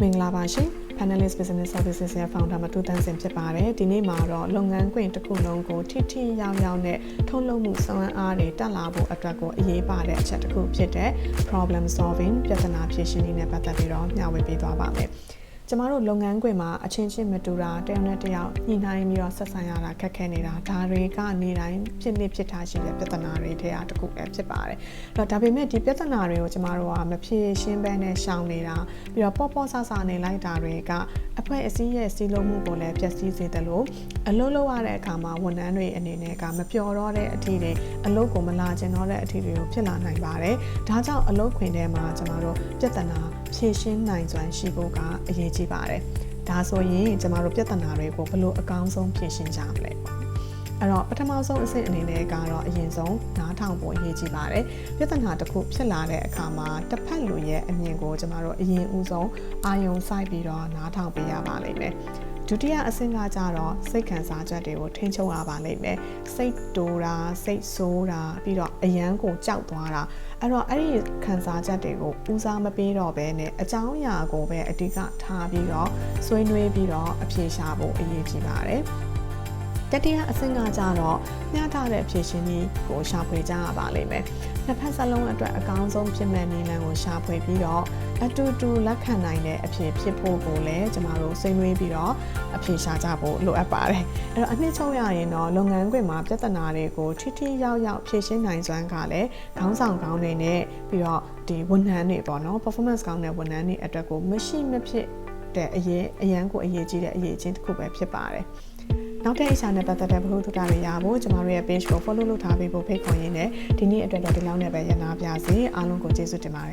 မင်္ဂလာပါရှင် Panelist Business Services ရဲ့ founder မတူတန်းစင်ဖြစ်ပါတယ်ဒီနေ့မှာတော့လုပ်ငန်းခွင်တစ်ခုလုံးကိုထိထိရောက်ရောက်နဲ့ထုတ်လုပ်မှုစွမ်းအားတွေတက်လာဖို့အတွက်ကိုအရေးပါတဲ့အချက်တစ်ခုဖြစ်တဲ့ problem solving ပြဿနာဖြေရှင်းနည်းနဲ့ပတ်သက်ပြီးတော့မျှဝေပေးသွားပါမယ် ကျမတို့လုပ်ငန်းခွင်မှာအချင်းချင်းမတူတာတယောက်နဲ့တယောက်ညှိနှိုင်းပြီးတော့ဆက်ဆံရတာခက်ခဲနေတာဒါတွေကနေတိုင်းဖြစ်နေဖြစ်ထားရှိတဲ့ပြဿနာတွေထဲအတစ်ခုပဲဖြစ်ပါတယ်။အဲ့တော့ဒါပေမဲ့ဒီပြဿနာတွေကိုကျမတို့ကမဖြေရှင်းဘဲနဲ့ရှောင်နေတာပြီးတော့ပေါ့ပေါ့ဆဆနေလိုက်တာတွေကအဖွဲ့အစည်းရဲ့စီးလုံးမှုကိုလည်းပျက်စီးစေတယ်လို့အလုပ်လုပ်ရတဲ့အခါမှာဝန်ထမ်းတွေအနေနဲ့ကမပျော်တော့တဲ့အထီတွေအလုပ်ကိုမလာကျင်တော့တဲ့အထီတွေကိုဖြစ်လာနိုင်ပါတယ်။ဒါကြောင့်အလုပ်ခွင်ထဲမှာကျမတို့ပြဿနာဖြေရှင်းနိုင်စွမ်းရှိဖို့ကအရေးကြီးပါတယ်။ဒါဆိုရင်ကျမတို့ပြဿနာတွေကိုဘယ်လိုအကောင်းဆုံးဖြေရှင်းကြမလဲပေါ့။ အဲ့တော့ပထမဆုံးအဆင့်အနေနဲ့ကတော့အရင်ဆုံးနားထောင်ဖို့အရေးကြီးပါတယ်။ပြဿနာတစ်ခုဖြစ်လာတဲ့အခါမှာတစ်ဖက်လူရဲ့အမြင်ကိုကျမတို့အရင်ဦးဆုံးအာယုံစိုက်ပြီးတော့နားထောင်ပေးရပါလိမ့်မယ်။ဒုတိယအဆင့်ကကြတော့စိတ်ခံစားချက်တွေကိုထိန်းချုပ်ရပါလိမ့်မယ်စိတ်တိုးတာစိတ်ဆိုးတာပြီးတော့အယမ်းကိုကြောက်သွားတာအဲ့တော့အဲ့ဒီခံစားချက်တွေကိုဦးစားမပေးတော့ဘဲနဲ့အကြောင်းအရာကိုပဲအဓိကထားပြီးတော့ဆွေးနွေးပြီးတော့အဖြေရှာဖို့အရေးကြီးပါတယ် တတိယအဆင့်ကကြတော့မျှတတဲ့ဖြည့်ရှင်နည်းကိုရှာဖွေကြရပါလိမ့်မယ်။နှစ်ဖက်စလုံးအတွက်အကောင်းဆုံးဖြစ်မဲ့နည်းလမ်းကိုရှာဖွေပြီးတော့အတူတူလက်ခံနိုင်တဲ့အဖြစ်ဖြစ်ဖို့ကိုလည်းကျမတို့ဆွေးနွေးပြီးတော့အဖြေရှာကြဖို့လိုအပ်ပါတယ်။အဲ့တော့အနှစ်ချုပ်ရရင်တော့လုပ်ငန်းခွင်မှာပြဿနာတွေကိုထိထိရောက်ရောက်ဖြေရှင်းနိုင်စွမ်းကလည်းခေါင်းဆောင်ကောင်းတွေနဲ့ပြီးတော့ဒီဝန်ထမ်းတွေပေါ့နော် performance ကောင်းတဲ့ဝန်ထမ်းတွေအတွက်ကိုမရှိမဖြစ်တဲ့အရေးအရန်ကိုအရေးကြီးတဲ့အရေးချင်းတစ်ခုပဲဖြစ်ပါတယ်။ နောက်တဲ့ HR နဲ့ပတ်သက်တဲ့ဘလို့ထူတာတွေရဖို့ကျမတို့ရဲ့ page ကို follow လုပ်ထားပေးဖို့ဖိတ်ခေါ်ရင်းနဲ့ဒီနေ့အတွက်တော့ဒီလောက်နဲ့ပဲရနာပြစေအားလုံးကိုကျေးဇူးတင်ပါတယ်